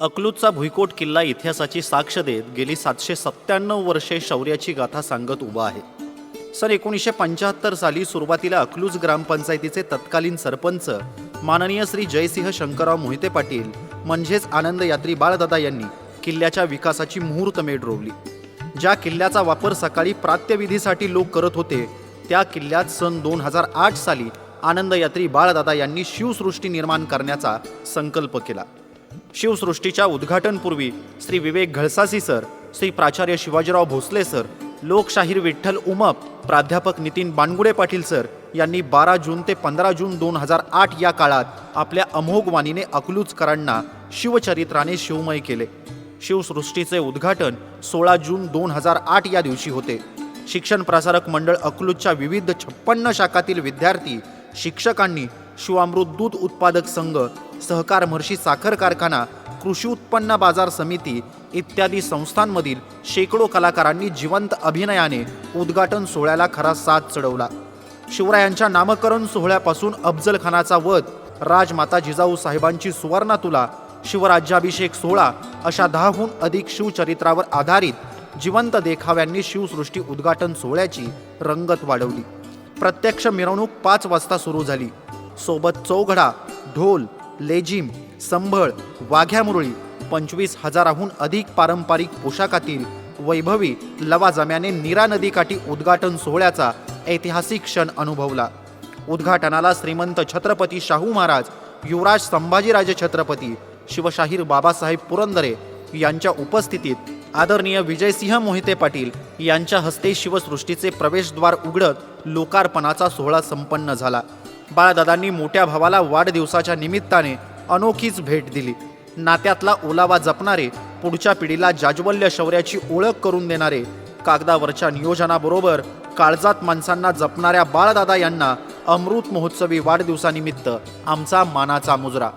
अकलूजचा भुईकोट किल्ला इतिहासाची साक्ष देत गेली सातशे सत्त्याण्णव वर्षे शौर्याची गाथा सांगत उभा आहे. सन एकोणीसशे पंच्याहत्तर साली सुरुवातीला अकलूज ग्रामपंचायतीचे तत्कालीन सरपंच माननीय श्री जयसिंह शंकरराव मोहिते पाटील म्हणजेच आनंद यात्री बाळदादा यांनी किल्ल्याच्या विकासाची मुहूर्तमेढ रोवली ज्या किल्ल्याचा वापर सकाळी प्रात्यविधीसाठी लोक करत होते त्या किल्ल्यात सन दोन हजार आठ साली आनंद यात्री बाळदादा यांनी शिवसृष्टी निर्माण करण्याचा संकल्प केला. शिवसृष्टीच्या उद्घाटनपूर्वी श्री विवेक घळसासी सर श्री प्राचार्य शिवाजीराव भोसले सर लोकशाहीर विठ्ठल उमप प्राध्यापक नितीन बानगुडे पाटील सर यांनी बारा जून ते पंधरा जून दोन हजार आठ या काळात आपल्या अमोघ वाणीने अकलूजकरांना शिवचरित्राने शिवमय केले. शिवसृष्टीचे उद्घाटन सोळा जून दोन हजार आठ या दिवशी होते. शिक्षण प्रसारक मंडळ अकलूजच्या विविध छप्पन्न शाखातील विद्यार्थी शिक्षकांनी शिवामृत दूध उत्पादक संघ सहकार महर्षी साखर कारखाना कृषी उत्पन्न बाजार समिती इत्यादी संस्थांमधील शेकडो कलाकारांनी जिवंत अभिनयाने उद्घाटन सोहळ्याला खरा साथ चढवला. शिवरायांच्या नामकरण सोहळ्यापासून अफजल खानाचा वध राजमाता जिजाऊ साहेबांची सुवर्णा तुला शिवराज्याभिषेक सोहळा अशा दहाहून अधिक शिवचरित्रावर आधारित जिवंत देखाव्यांनी शिवसृष्टी उद्घाटन सोहळ्याची रंगत वाढवली. प्रत्यक्ष मिरवणूक पाच वाजता सुरू झाली. सोबत चौघडा ढोल लेझिम संभळ वाघ्यामुरळी पंचवीस हजाराहून अधिक पारंपरिक पोशाखातील वैभवी लवाजम्याने नीरा नदीकाठी उद्घाटन सोहळ्याचा ऐतिहासिक क्षण अनुभवला. उद्घाटनाला श्रीमंत छत्रपती शाहू महाराज युवराज संभाजीराजे छत्रपती शिवशाहीर बाबासाहेब पुरंदरे यांच्या उपस्थितीत आदरणीय विजयसिंह मोहिते पाटील यांच्या हस्ते शिवसृष्टीचे प्रवेशद्वार उघडत लोकार्पणाचा सोहळा संपन्न झाला. बाळदादांनी मोठ्या भावाला वाढदिवसाच्या निमित्ताने अनोखीच भेट दिली. नात्यातला ओलावा जपणारे पुढच्या पिढीला जाज्वल्य शौर्याची ओळख करून देणारे कागदावरच्या नियोजनाबरोबर काळजात माणसांना जपणाऱ्या बाळदादा यांना अमृत महोत्सवी वाढदिवसानिमित्त आमचा मानाचा मुजरा.